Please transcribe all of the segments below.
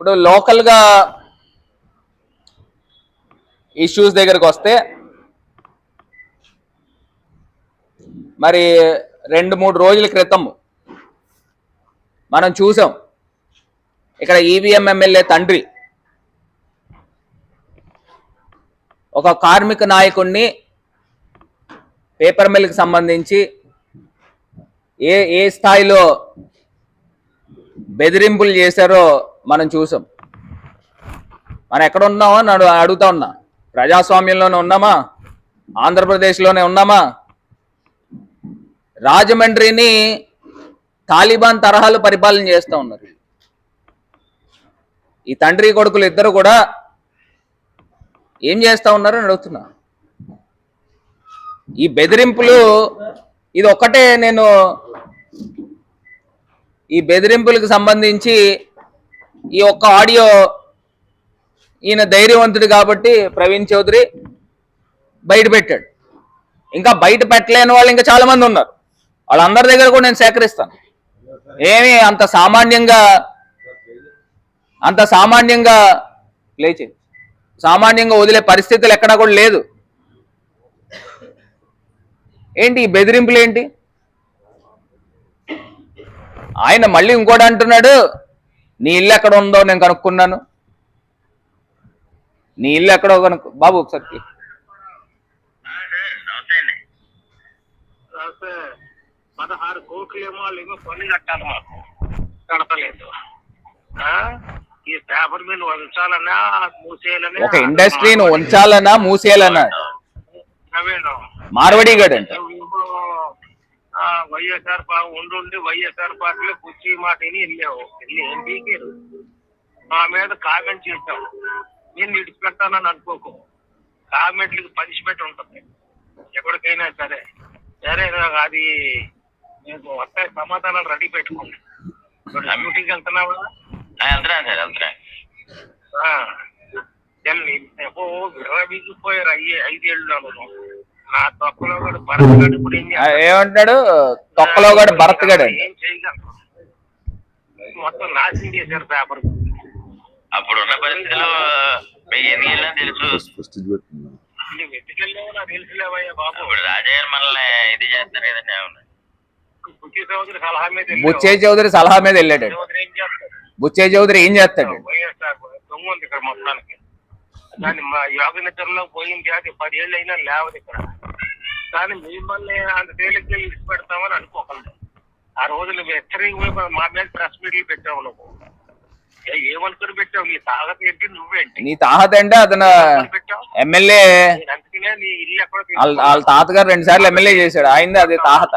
ఇప్పుడు లోకల్గా ఇష్యూస్ దగ్గరకు వస్తే మరి రెండు మూడు రోజుల క్రితం మనం చూసాం ఇక్కడ ఈవీఎం ఎమ్మెల్యే తండ్రి ఒక కార్మిక నాయకుడిని పేపర్ మిల్కి సంబంధించి ఏ ఏ స్థాయిలో బెదిరింపులు చేశారో మనం చూసాం. మనం ఎక్కడ ఉన్నామో అని అడుగుతా ఉన్నా. ప్రజాస్వామ్యంలోనే ఉన్నామా? ఆంధ్రప్రదేశ్లోనే ఉన్నామా? రాజమండ్రిని తాలిబాన్ తరహాలు పరిపాలన చేస్తూ ఉన్నారు ఈ తండ్రి కొడుకులు ఇద్దరు కూడా ఏం చేస్తా ఉన్నారని అడుగుతున్నా. ఈ బెదిరింపులు ఇది ఒక్కటే నేను ఈ బెదిరింపులకు సంబంధించి ఈ ఒక్క ఆడియో ఈయన ధైర్యవంతుడు కాబట్టి ప్రవీణ్ చౌదరి బయట పెట్టాడు. ఇంకా బయట పెట్టలేని వాళ్ళు ఇంకా చాలా మంది ఉన్నారు. వాళ్ళందరి దగ్గర కూడా నేను సేకరిస్తాను. ఏమి అంత సామాన్యంగా అంత సామాన్యంగా లేచి సామాన్యంగా వదిలే పరిస్థితులు ఎక్కడా కూడా లేదు. ఏంటి ఈ బెదిరింపులు ఏంటి? ఆయన మళ్ళీ ఇంకోటి అంటున్నాడు నీ ఇల్లు ఎక్కడ ఉందో నేను కనుక్కున్నాను. నీ ఇల్లు ఎక్కడో కనుక్కు బాబు ఒకసారి రాస్తే పదహారు కోట్లేమో వాళ్ళు ఏమో పన్ను కట్టాలి మాకు. కడతలేదు? ఈ పేపర్ ఉంచాలన్నా మూసేయాలన్నా. ఒక ఇండస్ట్రీని ఉంచాలనా మూసేయాలనా నవీన్ మార్వడిగాడు అంట. వైఎస్ఆర్ ఉండుండి వైఎస్ఆర్ పార్టీలో కుర్చీ మాట విని వెళ్ళావు. వెళ్ళి ఏం పీకారు? మా మీద కామెంట్ చేశావు నేను విడిచిపెట్టానని అనుకోకు. కామెంట్లకి పనిష్మెంట్ ఉంటుంది. ఎక్కడికైనా సరే. సరే అది నేను వస్తాయి సమాధానాలు రెడీ పెట్టుకోండి ఇప్పుడు కమ్యూనిటీకి వెళ్తున్నావా? వెళ్తున్నాను సార్ వెళ్తున్నాను ఆ, తెల్లి ఎప్పో విర్రబీగిపోయారు అయ్యే ఐదేళ్ళు నా తొక్కలో కూడా భరత్ గడు మొత్తం నాశనం చేశారు పేపర్. అప్పుడు ఉన్న పరిస్థితుల్లో మీకు ఎందుకు వెళ్ళినా తెలుసు. బుచ్చే చౌదరి సలహా మీద వెళ్ళాడు. చౌదరి ఏం చేస్తాడు? బుచ్చే చౌదరి ఏం చేస్తాడు? దొంగ ఉంది ఇక్కడ మొత్తానికి. దాన్ని మా యోగ నిద్రలో పోయింది అది పదేళ్ళు అయినా లేవదు ఇక్కడ. కానీ మిమ్మల్ని అంత తేలిగ్గా పెడతామని అనుకోకండి. ఆ రోజు నువ్వు హెచ్చరిక మా మీద ప్రెస్ మీట్లు పెట్టావు నువ్వు. ఏమనుకుని పెట్టావు? నీ తాగత ఏంటి? నువ్వేంటి? నీ తాహత అంటే అతను ఎమ్మెల్యే అందుకనే నీ ఇల్లు ఎక్కడ వాళ్ళ తాతగారు రెండు సార్లు ఎమ్మెల్యే చేశాడు. ఆయనది అది తాహత.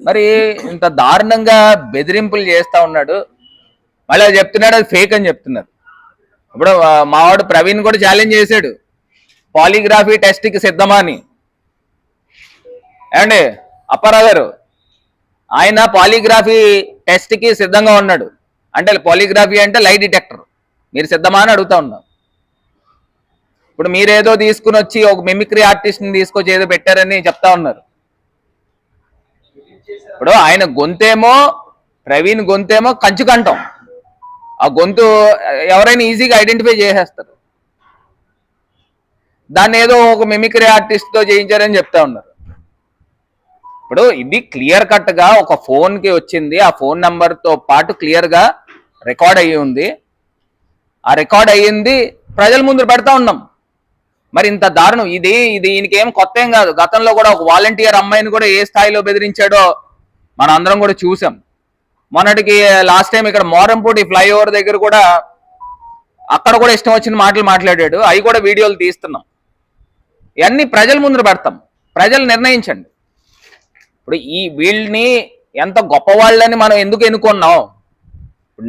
మరి ఇంత దారుణంగా బెదిరింపులు చేస్తా ఉన్నాడు. మళ్ళీ అది చెప్తున్నాడు అది ఫేక్ అని చెప్తున్నారు. ఇప్పుడు మావాడు ప్రవీణ్ కూడా ఛాలెంజ్ చేశాడు. పాలిగ్రాఫీ టెస్ట్కి సిద్ధమా అని ఏమండి? అప్పారావు గారు ఆయన పాలిగ్రాఫీ టెస్ట్కి సిద్ధంగా ఉన్నాడు. అంటే పాలిగ్రాఫీ అంటే లై డిటెక్టర్. మీరు సిద్ధమా అని అడుగుతా ఉన్నాం. ఇప్పుడు మీరేదో తీసుకుని వచ్చి ఒక మిమిక్రీ ఆర్టిస్ట్ని తీసుకొచ్చి ఏదో పెట్టారని చెప్తా ఉన్నారు. ఇప్పుడు ఆయన గొంతేమో ప్రవీణ్ గొంతేమో కంచుకంఠం. ఆ గొంతు ఎవరైనా ఈజీగా ఐడెంటిఫై చేసేస్తారు. దాన్ని ఏదో ఒక మిమిక్రీ ఆర్టిస్ట్తో చేయించారని చెప్తా ఉన్నారు. ఇప్పుడు ఇది క్లియర్ కట్గా ఒక ఫోన్కి వచ్చింది. ఆ ఫోన్ నెంబర్తో పాటు క్లియర్గా రికార్డ్ అయ్యి ఉంది. ఆ రికార్డ్ అయ్యింది ప్రజల ముందు పెడతా ఉన్నాం. మరి ఇంత దారుణం ఇది ఇది ఈయనకి ఏం కొత్త ఏం కాదు. గతంలో కూడా ఒక వాలంటీర్ అమ్మాయిని కూడా ఏ స్థాయిలో బెదిరించాడో మనం అందరం కూడా చూసాం. మొన్నటికి లాస్ట్ టైం ఇక్కడ మోరంపూటి ఫ్లైఓవర్ దగ్గర కూడా అక్కడ కూడా ఇష్టం వచ్చిన మాటలు మాట్లాడాడు. అవి కూడా వీడియోలు తీస్తున్నాం. ఇవన్నీ ప్రజల ముందు పెడతాం. ప్రజలు నిర్ణయించండి. ఇప్పుడు ఈ వీళ్ళని ఎంత గొప్పవాళ్ళని మనం ఎందుకు ఎన్నుకున్నాం?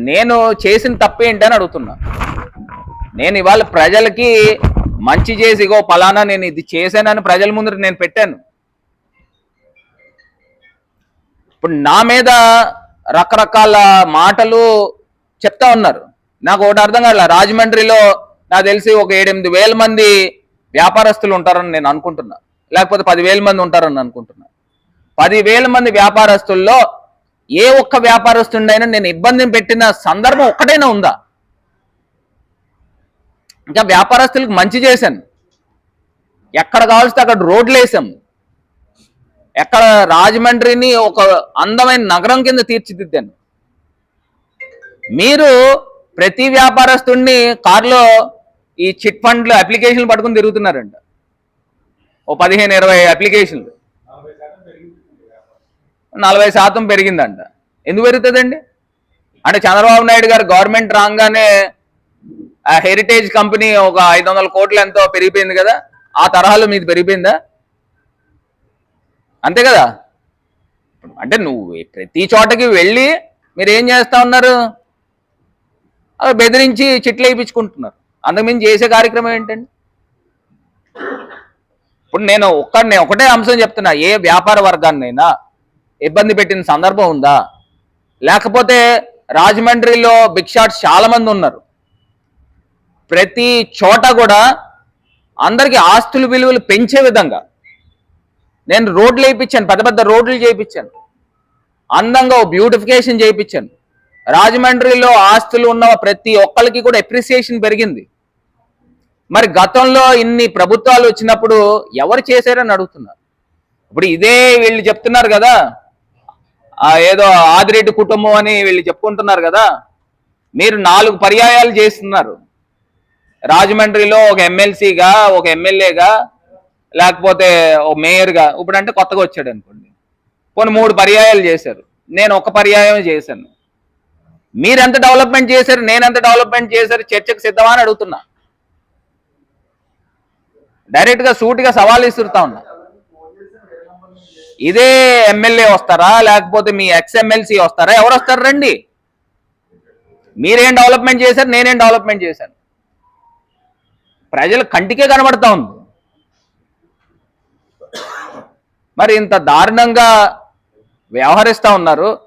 నేను చేసిన తప్పేంటి అని అడుగుతున్నా. నేను ఇవాళ ప్రజలకి మంచి చేసి ఇగో పలానా నేను ఇది చేశానని ప్రజల ముందు నేను పెట్టాను. ఇప్పుడు నా మీద రకరకాల మాటలు చెప్తా ఉన్నారు. నాకు ఒకటి అర్థం కాల రాజమండ్రిలో నాకు తెలిసి ఒక ఏడెనిమిది వేల మంది వ్యాపారస్తులు ఉంటారని నేను అనుకుంటున్నా. లేకపోతే పదివేల మంది ఉంటారని అనుకుంటున్నా. పదివేల మంది వ్యాపారస్తుల్లో ఏ ఒక్క వ్యాపారస్తుండైనా నేను ఇబ్బందిని పెట్టిన సందర్భం ఒక్కటైనా ఉందా? ఇంకా వ్యాపారస్తులకు మంచి చేశాను. ఎక్కడ కావాల్సి అక్కడ రోడ్లు వేసాం ఎక్కడ రాజమండ్రిని ఒక అందమైన నగరం కింద తీర్చిదిద్దాను. మీరు ప్రతి వ్యాపారస్తుడిని కారులో ఈ చిట్ ఫండ్లు అప్లికేషన్లు పట్టుకుని తిరుగుతున్నారంట. ఓ పదిహేను ఇరవై అప్లికేషన్లు. నలభై శాతం పెరిగిందంట. ఎందుకు పెరుగుతుందండి? అంటే చంద్రబాబు నాయుడు గారు గవర్నమెంట్ రాగానే ఆ హెరిటేజ్ కంపెనీ ఒక ఐదు వందల కోట్లు ఎంతో పెరిగిపోయింది కదా ఆ తరహాలో మీది పెరిగిపోయిందా? అంతే కదా? అంటే నువ్వు ప్రతి చోటకి వెళ్ళి మీరు ఏం చేస్తా ఉన్నారు? బెదిరించి చిట్లు వేయించుకుంటున్నారు. అంతకుమించి చేసే కార్యక్రమం ఏంటండి? ఇప్పుడు నేను ఒక్క నేను ఒకటే అంశం చెప్తున్నా ఏ వ్యాపార వర్గాన్నైనా ఇబ్బంది పెట్టిన సందర్భం ఉందా? లేకపోతే రాజమండ్రిలో బిగ్ షాట్స్ చాలా మంది ఉన్నారు. ప్రతి చోట కూడా అందరికీ ఆస్తుల విలువలు పెంచే విధంగా నేను రోడ్లు వేయించాను పెద్ద పెద్ద రోడ్లు చేయించాను. అందంగా బ్యూటిఫికేషన్ చేయించాను. రాజమండ్రిలో ఆస్తులు ఉన్న ప్రతి ఒక్కరికి కూడా ఎప్రిసియేషన్ పెరిగింది. మరి గతంలో ఇన్ని ప్రభుత్వాలు వచ్చినప్పుడు ఎవరు చేశారని అడుగుతున్నారు. ఇప్పుడు ఇదే వీళ్ళు చెప్తున్నారు కదా ఆ ఏదో ఆదిరెడ్డి కుటుంబం అని వీళ్ళు చెప్పుకుంటున్నారు కదా మీరు నాలుగు పర్యాయాలు చేస్తున్నారు. రాజమండ్రిలో ఒక ఎమ్మెల్సీగా ఒక ఎమ్మెల్యేగా లేకపోతే ఒక మేయర్గా ఇప్పుడు అంటే కొత్తగా వచ్చాడు అనుకోండి. కొన్ని మూడు పర్యాయాలు చేశారు. నేను ఒక పర్యాయం చేశాను. మీరెంత డెవలప్మెంట్ చేశారు నేను ఎంత డెవలప్మెంట్ చేశారు చర్చకు సిద్ధమా అని అడుగుతున్నా. డైరెక్ట్గా సూటిగా సవాల్ ఇస్తుతా ఉన్నా. ఇదే ఎమ్మెల్యే వస్తారా? లేకపోతే మీ ఎక్స్ ఎమ్మెల్సీ వస్తారా? ఎవరు వస్తారు రండి. మీరేం డెవలప్మెంట్ చేశారు? నేనేం డెవలప్మెంట్ చేశాను. ప్రజల కంటికే కనబడతా ఉంది. మరి ఇంత దారుణంగా వ్యవహరిస్తూ ఉన్నారు.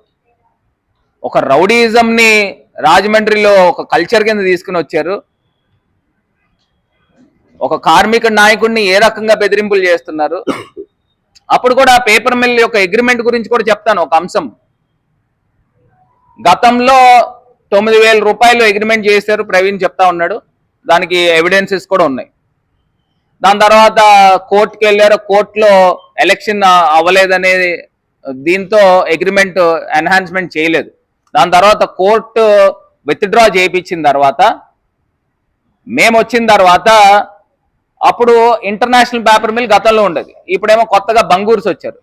ఒక రౌడీజంని రాజమండ్రిలో ఒక కల్చర్ కింద తీసుకుని వచ్చారు. ఒక కార్మిక నాయకుడిని ఏ రకంగా బెదిరింపులు చేస్తున్నారు? అప్పుడు కూడా పేపర్ మిల్ యొక్క అగ్రిమెంట్ గురించి కూడా చెప్తాను ఒక అంశం. గతంలో తొమ్మిది వేల రూపాయలు అగ్రిమెంట్ చేశారు ప్రవీణ్ చెప్తా ఉన్నాడు. దానికి ఎవిడెన్సెస్ కూడా ఉన్నాయి. దాని తర్వాత కోర్టుకి వెళ్ళారు. కోర్టులో ఎలక్షన్ అవ్వలేదనేది దీంతో అగ్రిమెంట్ ఎన్హాన్స్మెంట్ చేయలేదు. దాని తర్వాత కోర్టు విత్డ్రా చేయించిన తర్వాత మేము వచ్చిన తర్వాత అప్పుడు ఇంటర్నేషనల్ పేపర్ మిల్ గతంలో ఉండేది. ఇప్పుడేమో కొత్తగా బంగూర్స్ వచ్చారు.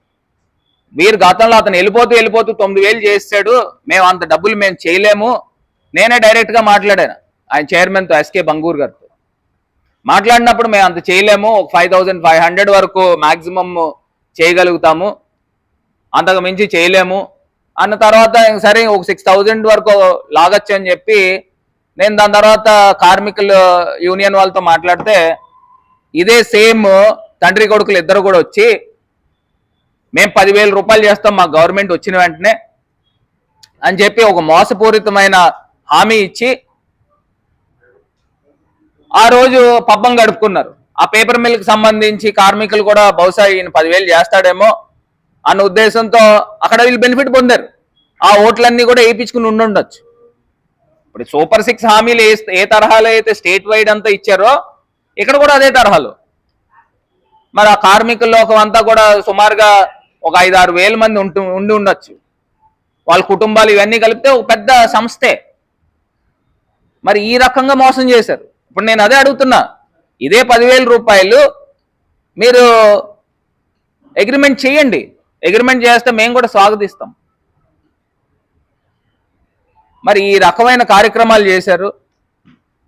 మీరు గతంలో అతను వెళ్ళిపోతూ వెళ్ళిపోతూ తొమ్మిది వేలు చేస్తాడు మేము అంత డబ్బులు మేము చేయలేము. నేనే డైరెక్ట్గా మాట్లాడాను. ఆయన చైర్మన్తో ఎస్కే బంగూర్ గారితో. మాట్లాడినప్పుడు మేము అంత చేయలేము. ఒక ఫైవ్ థౌజండ్ ఫైవ్ హండ్రెడ్ వరకు మ్యాక్సిమమ్ చేయగలుగుతాము. అంతకు మించి చేయలేము. అన్న తర్వాత ఇంక సరే ఒక సిక్స్ థౌజండ్ వరకు లాగచ్చు అని చెప్పి నేను దాని తర్వాత కార్మికుల యూనియన్ వాళ్ళతో మాట్లాడితే ఇదే సేమ్ తండ్రి కొడుకులు ఇద్దరు కూడా వచ్చి మేము పదివేల రూపాయలు చేస్తాం మా గవర్నమెంట్ వచ్చిన వెంటనే అని చెప్పి ఒక మోసపూరితమైన హామీ ఇచ్చి ఆ రోజు పబ్బం గడుపుకున్నారు. ఆ పేపర్ మిల్కి సంబంధించి కార్మికులు కూడా బహుశా ఈయన పదివేలు చేస్తాడేమో అన్న ఉద్దేశంతో అక్కడ వీళ్ళు బెనిఫిట్ పొందారు. ఆ ఓట్లన్నీ కూడా వేయించుకుని ఉండుండొచ్చు. ఇప్పుడు సూపర్ సిక్స్ హామీలు ఏ ఏ తరహాలో అయితే స్టేట్ వైడ్ అంతా ఇచ్చారో ఇక్కడ కూడా అదే తరహాలో. మరి ఆ కార్మికుల లోకం అంతా కూడా సుమారుగా ఒక ఐదు ఆరు వేల మంది ఉంటు ఉండి ఉండొచ్చు. వాళ్ళ కుటుంబాలు ఇవన్నీ కలిపితే ఒక పెద్ద సంస్థే. మరి ఈ రకంగా మోసం చేశారు. ఇప్పుడు నేను అదే అడుగుతున్నా. ఇదే పదివేల రూపాయలు మీరు అగ్రిమెంట్ చేయండి. అగ్రిమెంట్ చేస్తే మేము కూడా స్వాగతిస్తాం. మరి ఈ రకమైన కార్యక్రమాలు చేశారు.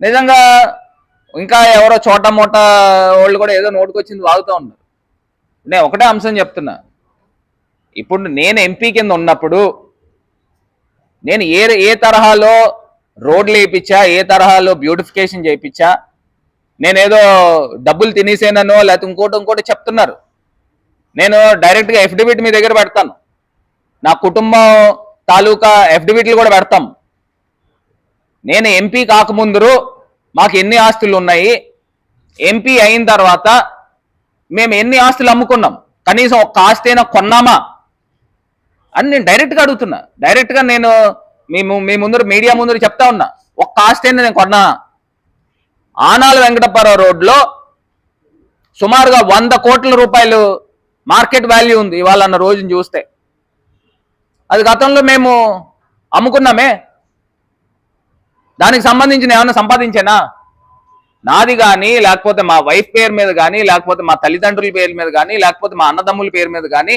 నిజంగా ఇంకా ఎవరో చోట మూట వాళ్ళు కూడా ఏదో నోటుకొచ్చింది వాగుతూ ఉన్నారు. నేను ఒకటే అంశం చెప్తున్నా. ఇప్పుడు నేను ఎంపీ కింద ఉన్నప్పుడు నేను ఏ ఏ తరహాలో రోడ్లు వేయించా ఏ తరహాలో బ్యూటిఫికేషన్ చేయించా నేనేదో డబ్బులు తినేసేనో లేకపోతే ఇంకోటి ఇంకోటి చెప్తున్నారు. నేను డైరెక్ట్గా ఎఫిడవిట్ మీ దగ్గర పెడతాను. నా కుటుంబం తాలూకా ఎఫిడవిట్లు కూడా పెడతాం. నేను ఎంపీ కాకముందరు మాకు ఎన్ని ఆస్తులు ఉన్నాయి? ఎంపీ అయిన తర్వాత మేము ఎన్ని ఆస్తులు అమ్ముకున్నాం? కనీసం ఒక ఆస్తి అయినా కొన్నామా? అని నేను డైరెక్ట్గా అడుగుతున్నా. డైరెక్ట్గా నేను మీ మీ ముందర మీడియా ముందర చెప్తా ఉన్నా. ఒక ఆస్తైనా నేను కొన్నా. ఆనాల వెంకటప్పారావు రోడ్లో సుమారుగా వంద కోట్ల రూపాయలు మార్కెట్ వాల్యూ ఉంది ఇవాళ అన్న రోజుని చూస్తే. అది గతంలో మేము అమ్ముకున్నామే. దానికి సంబంధించిన ఏమైనా సంపాదించానా? నాది కానీ లేకపోతే మా వైఫ్ పేరు మీద కానీ లేకపోతే మా తల్లిదండ్రుల పేరు మీద కానీ లేకపోతే మా అన్నదమ్ముల పేరు మీద కానీ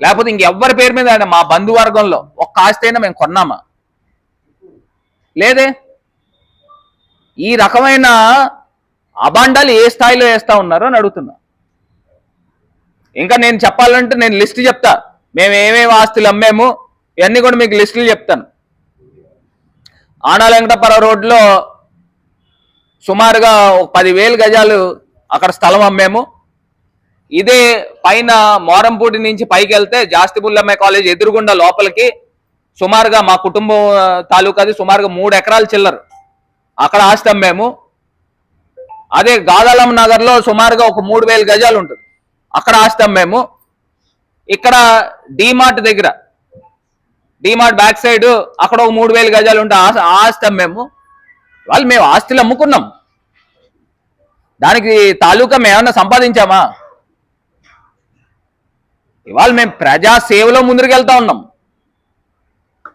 లేకపోతే ఇంకెవ్వరి పేరు మీద అయినా మా బంధువర్గంలో ఒక్క ఆస్తి అయినా మేము కొన్నామా? లేదే. ఈ రకమైన అబాండాలు ఏ స్థాయిలో వేస్తూ ఉన్నారో అని అడుగుతున్నా. ఇంకా నేను చెప్పాలంటే నేను లిస్ట్ చెప్తా. మేము ఏమేమి ఆస్తులు అమ్మాము ఇవన్నీ కూడా మీకు లిస్టులు చెప్తాను. ఆనాల వెంకటపర రోడ్లో సుమారుగా ఒక పదివేలు గజాలు అక్కడ స్థలం అమ్మాము. ఇదే పైన మోరంపూటి నుంచి పైకి వెళ్తే జాస్తిబుల్లమ్మ కాలేజ్ ఎదురుగుండా లోపలికి సుమారుగా మా కుటుంబం తాలూకాది సుమారుగా మూడు ఎకరాలు చిల్లరు. అక్కడ ఆస్తి అమ్మాము. అదే గాదాలం నగర్లో సుమారుగా ఒక మూడు గజాలు ఉంటుంది. అక్కడ ఆస్తి అమ్మాము. ఇక్కడ డిమార్ట్ దగ్గర డిమార్ట్ బ్యాక్ సైడ్ అక్కడ ఒక మూడు వేల గజాలు ఉంటే ఆ ఆస్తి అమ్మాము వాళ్ళు మేము ఆస్తులు అమ్ముకున్నాం. దానికి తాలూకా మేమన్నా సంపాదించామా? ఇవాళ మేము ప్రజా సేవలో ముందుకు వెళ్తా ఉన్నాం.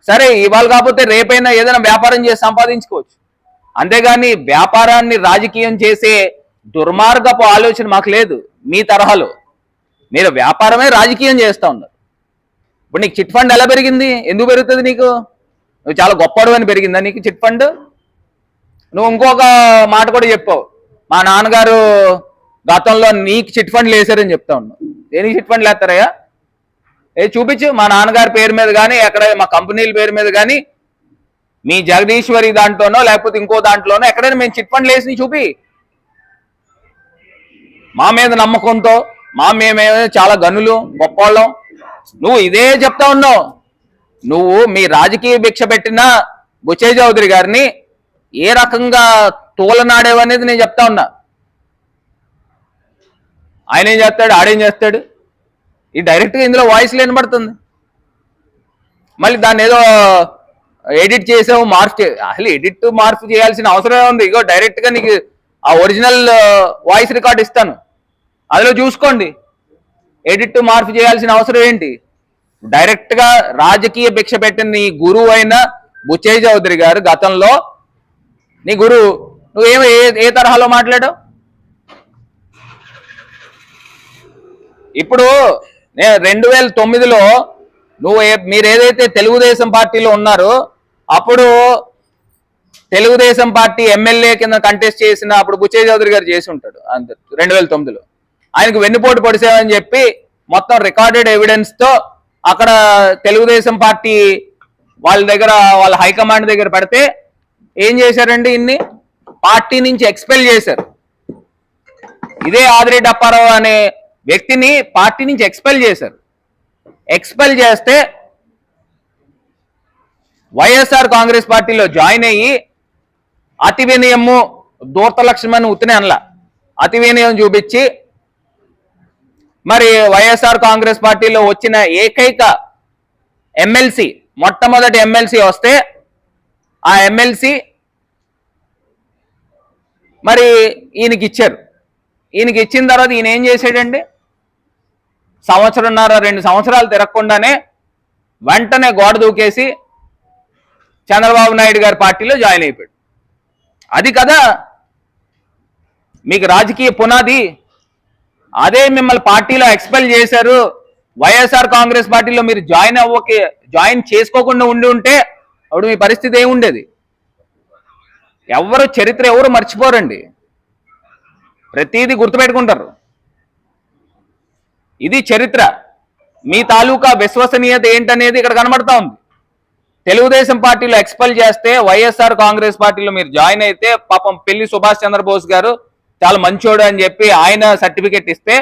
సరే ఇవాళ కాకపోతే రేపైనా ఏదైనా వ్యాపారం చేసి సంపాదించుకోవచ్చు. అంతేగాని వ్యాపారాన్ని రాజకీయం చేసే దుర్మార్గపు ఆలోచన మాకు లేదు మీ తరహాలో. మీరు వ్యాపారమే రాజకీయం చేస్తా ఉన్నారు. ఇప్పుడు నీకు చిట్ ఫండ్ ఎలా పెరిగింది? ఎందుకు పెరుగుతుంది నీకు? నువ్వు చాలా గొప్పడు అని పెరిగిందా నీకు చిట్ ఫండ్? నువ్వు ఇంకొక మాట కూడా చెప్పావు. మా నాన్నగారు గతంలో నీకు చిట్ ఫండ్లు వేసారని చెప్తా ఉన్నావు దేనికి చిట్ ఫండ్లు వేస్తారయ్యా? ఏ చూపించు. మా నాన్నగారి పేరు మీద కానీ ఎక్కడ మా కంపెనీల పేరు మీద కానీ మీ జగదీశ్వరి దాంట్లోనో లేకపోతే ఇంకో దాంట్లోనో ఎక్కడైనా మేము చిట్ ఫండ్లు వేసి చూపి. మా మీద నమ్మకంతో మా మేమే చాలా గనులు గొప్పవాళ్ళం. నువ్వు ఇదే చెప్తా ఉన్నావు. నువ్వు మీ రాజకీయ భిక్ష పెట్టిన బుచే చౌదరి గారిని ఏ రకంగా తోలనాడేవనేది నేను చెప్తా ఉన్నా. ఆయన ఏం చేస్తాడు? ఆడేం చేస్తాడు? ఈ డైరెక్ట్గా ఇందులో వాయిస్ వినబడుతుంది మళ్ళీ దాన్ని ఏదో ఎడిట్ చేసావు మార్పు అసలు ఎడిట్ మార్పు చేయాల్సిన అవసరమే ఉంది. ఇగో డైరెక్ట్గా నీకు ఆ ఒరిజినల్ వాయిస్ రికార్డ్ ఇస్తాను. అందులో చూసుకోండి. ఎడిట్ మార్పు చేయాల్సిన అవసరం ఏంటి? డైరెక్ట్గా రాజకీయ భిక్ష పెట్టిన నీ గురువు అయిన బుచ్చయ్య చౌదరి గారు గతంలో నీ గురువు నువ్వేమో ఏ ఏ తరహాలో మాట్లాడావు? ఇప్పుడు నేను రెండు వేల తొమ్మిదిలో నువ్వు మీరు ఏదైతే తెలుగుదేశం పార్టీలో ఉన్నారో అప్పుడు తెలుగుదేశం పార్టీ ఎమ్మెల్యే కింద కంటెస్ట్ చేసిన అప్పుడు బుచ్చయ్య చౌదరి గారు చేసి ఉంటాడు. అంత రెండు వేల తొమ్మిదిలో ఆయనకు వెన్నుపోటు పొడిసేవని చెప్పి మొత్తం రికార్డెడ్ ఎవిడెన్స్తో అక్కడ తెలుగుదేశం పార్టీ వాళ్ళ దగ్గర వాళ్ళ హైకమాండ్ దగ్గర పడితే ఏం చేశారండి ఇన్ని? పార్టీ నుంచి ఎక్స్పెల్ చేశారు. ఇదే ఆదిరెడ్డి డప్పారావు అనే వ్యక్తిని పార్టీ నుంచి ఎక్స్పెల్ చేశారు. ఎక్స్పెల్ చేస్తే వైఎస్ఆర్ కాంగ్రెస్ పార్టీలో జాయిన్ అయ్యి అతి వినయము దూర్త లక్ష్మణ్ ఉత్తినే అనలా అతి వినయం చూపించి మరి వైఎస్ఆర్ కాంగ్రెస్ పార్టీలో వచ్చిన ఏకైక ఎమ్మెల్సీ మొట్టమొదటి ఎమ్మెల్సీ వస్తే ఆ ఎమ్మెల్సీ మరి ఈయనకి ఇచ్చారు. ఈయనకి ఇచ్చిన తర్వాత ఈయన ఏం చేసాడండి? సంవత్సరంన్నర రెండు సంవత్సరాలు తిరగకుండానే వెంటనే గోడ దూకేసి చంద్రబాబు నాయుడు గారి పార్టీలో జాయిన్ అయిపోయాడు. అది కదా మీకు రాజకీయ పునాది అదే మిమ్మల్ని పార్టీలో ఎక్స్పెల్ చేశారు. వైఎస్ఆర్ కాంగ్రెస్ పార్టీలో మీరు జాయిన్ అవ్వకి జాయిన్ చేసుకోకుండా ఉండి ఉంటే అప్పుడు మీ పరిస్థితి ఏముండేది? ఎవరు చరిత్ర ఎవరు మర్చిపోరండి. ప్రతిదీ గుర్తుపెట్టుకుంటారు. ఇది చరిత్ర. మీ తాలూకా విశ్వసనీయత ఏంటనేది ఇక్కడ కనబడతా ఉంది. తెలుగుదేశం పార్టీలో ఎక్స్పెల్ చేస్తే వైఎస్ఆర్ కాంగ్రెస్ పార్టీలో మీరు జాయిన్ అయితే పాపం పెళ్ళి సుభాష్ చంద్రబోస్ గారు చాలా మంచోడు అని చెప్పి ఆయన సర్టిఫికెట్ ఇస్తే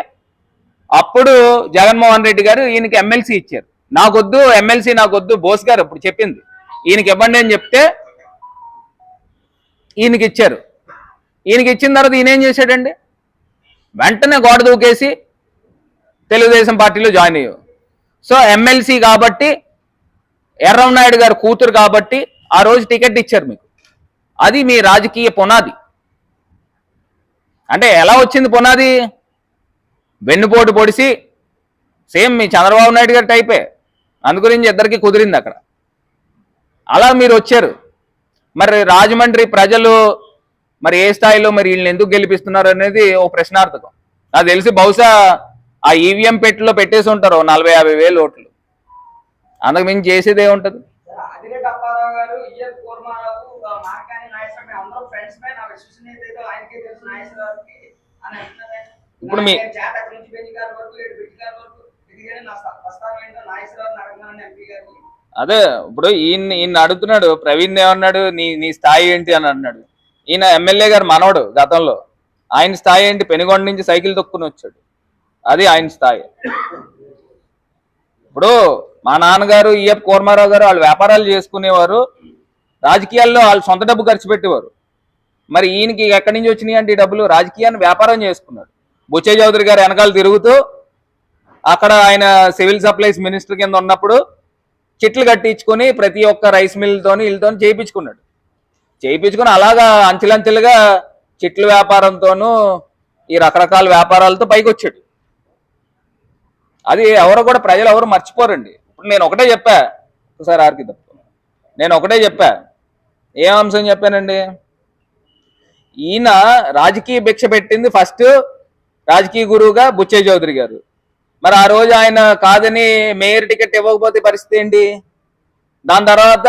అప్పుడు జగన్మోహన్ రెడ్డి గారు ఈయనకి ఎమ్మెల్సీ ఇచ్చారు. నాకొద్దు ఎమ్మెల్సీ నాకొద్దు బోస్ గారు ఇప్పుడు చెప్పింది. ఈయనకి ఇవ్వండి అని చెప్తే ఈయనకి ఇచ్చారు. ఈయనకి ఇచ్చిన తర్వాత ఈయన ఏం చేశాడండి? వెంటనే గోడ దూకేసి తెలుగుదేశం పార్టీలో జాయిన్ అయ్యావు సో ఎమ్మెల్సీ కాబట్టి ఎర్రంనాయుడు గారు కూతురు కాబట్టి ఆ రోజు టికెట్ ఇచ్చారు మీకు. అది మీ రాజకీయ పునాది. అంటే ఎలా వచ్చింది పునాది? వెన్నుపోటు పొడిసి సేమ్ మీ చంద్రబాబు నాయుడు గారి టైపే అందు గురించి ఇద్దరికి కుదిరింది అక్కడ. అలా మీరు వచ్చారు. మరి రాజమండ్రి ప్రజలు మరి ఏ స్థాయిలో మరి వీళ్ళని ఎందుకు గెలిపిస్తున్నారు అనేది ఓ ప్రశ్నార్థకం. నాకు తెలిసి బహుశా ఆ ఈవీఎం పెట్టిలో పెట్టేసి ఉంటారు నలభై యాభై వేలు ఓట్లు. అందుకు మేము చేసేది ఉంటుంది? అప్పారావు గారు మార్కాని ఫ్రెండ్స్ మే నా విశ్వసనీయత ఇప్పుడు మీ- నుంచి గారి వరకు గారి వరకు నా ఏంటో అడగమని ఎంపీ గారిని. అదే ఇప్పుడు ఈయన ఈయన అడుగుతున్నాడు ప్రవీణ్ ఏమన్నాడు నీ నీ స్థాయి ఏంటి అని అన్నాడు. ఈయన ఎమ్మెల్యే గారు మనవడు గతంలో. ఆయన స్థాయి ఏంటి? పెనుగొండ నుంచి సైకిల్ తొక్కుని వచ్చాడు. అది ఆయన స్థాయి. ఇప్పుడు మా నాన్నగారు ఈఎఫ్ కోర్మారావు గారు వాళ్ళు వ్యాపారాలు చేసుకునేవారు. రాజకీయాల్లో వాళ్ళు సొంత డబ్బు ఖర్చు పెట్టేవారు. మరి ఈయనకి ఎక్కడి నుంచి వచ్చినాయి అంటే ఈ డబ్బులు? రాజకీయాన్ని వ్యాపారం చేసుకున్నాడు. బుచ్చే చౌదరి గారు వెనకాల తిరుగుతూ అక్కడ ఆయన సివిల్ సప్లైస్ మినిస్టర్ కింద ఉన్నప్పుడు చిట్లు కట్టించుకొని ప్రతి ఒక్క రైస్ మిల్తోని వీళ్ళతో చేయించుకున్నాడు. చేయించుకుని అలాగా అంచెలంచెలుగా చిట్ల వ్యాపారంతోనూ ఈ రకరకాల వ్యాపారాలతో పైకి వచ్చాడు అది ఎవరు కూడా ప్రజలు ఎవరు మర్చిపోరండి. ఇప్పుడు నేను ఒకటే చెప్పా. ఒకసారి ఆర్కి తప్పు నేను ఒకటే చెప్పా. ఏ అంశం చెప్పానండి? ఈయన రాజకీయ భిక్ష పెట్టింది ఫస్ట్ రాజకీయ గురువుగా బుచ్చే చౌదరి గారు. మరి ఆ రోజు ఆయన కాదని మేయర్ టికెట్ ఇవ్వకపోతే పరిస్థితి ఏంటి? దాని తర్వాత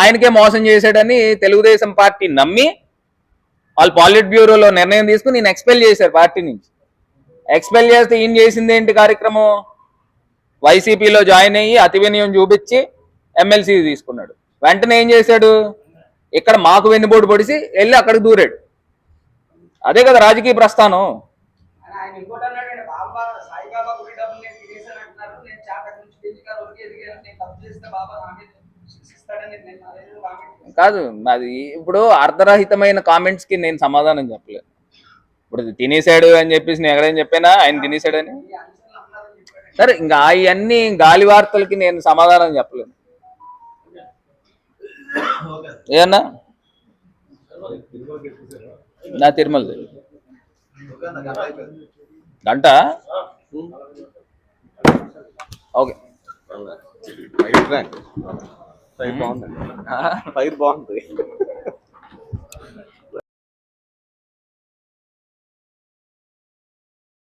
ఆయనకే మోసం చేశాడని తెలుగుదేశం పార్టీ నమ్మి వాళ్ళు పాలిట్ బ్యూరోలో నిర్ణయం తీసుకుని నేను ఎక్స్పెల్ చేశారు పార్టీ నుంచి. ఎక్స్పెల్ చేస్తే ఈయన చేసింది ఏంటి కార్యక్రమం? వైసీపీలో జాయిన్ అయ్యి అతి వినయం చూపించి ఎమ్మెల్సీ తీసుకున్నాడు. వెంటనే ఏం చేశాడు? ఇక్కడ మాకు వెన్నుపోటు పొడిసి వెళ్ళి అక్కడికి దూరాడు. అదే కదా రాజకీయ ప్రస్థానం. కాదు అది ఇప్పుడు అర్ధరహితమైన కామెంట్స్కి నేను సమాధానం చెప్పలేదు. ఇప్పుడు ఇది తినేశాడు అని చెప్పేసి నేను ఎక్కడైనా చెప్పానా? ఆయన చెప్పాడు సరే ఇంకా అవన్నీ గాలి వార్తలకి నేను సమాధానం చెప్పలేను. ఏమన్నా? నా తిరుమల. గంట? ఓకే. ఫైర్ బాగుంది. ఫైర్ బాగుంది.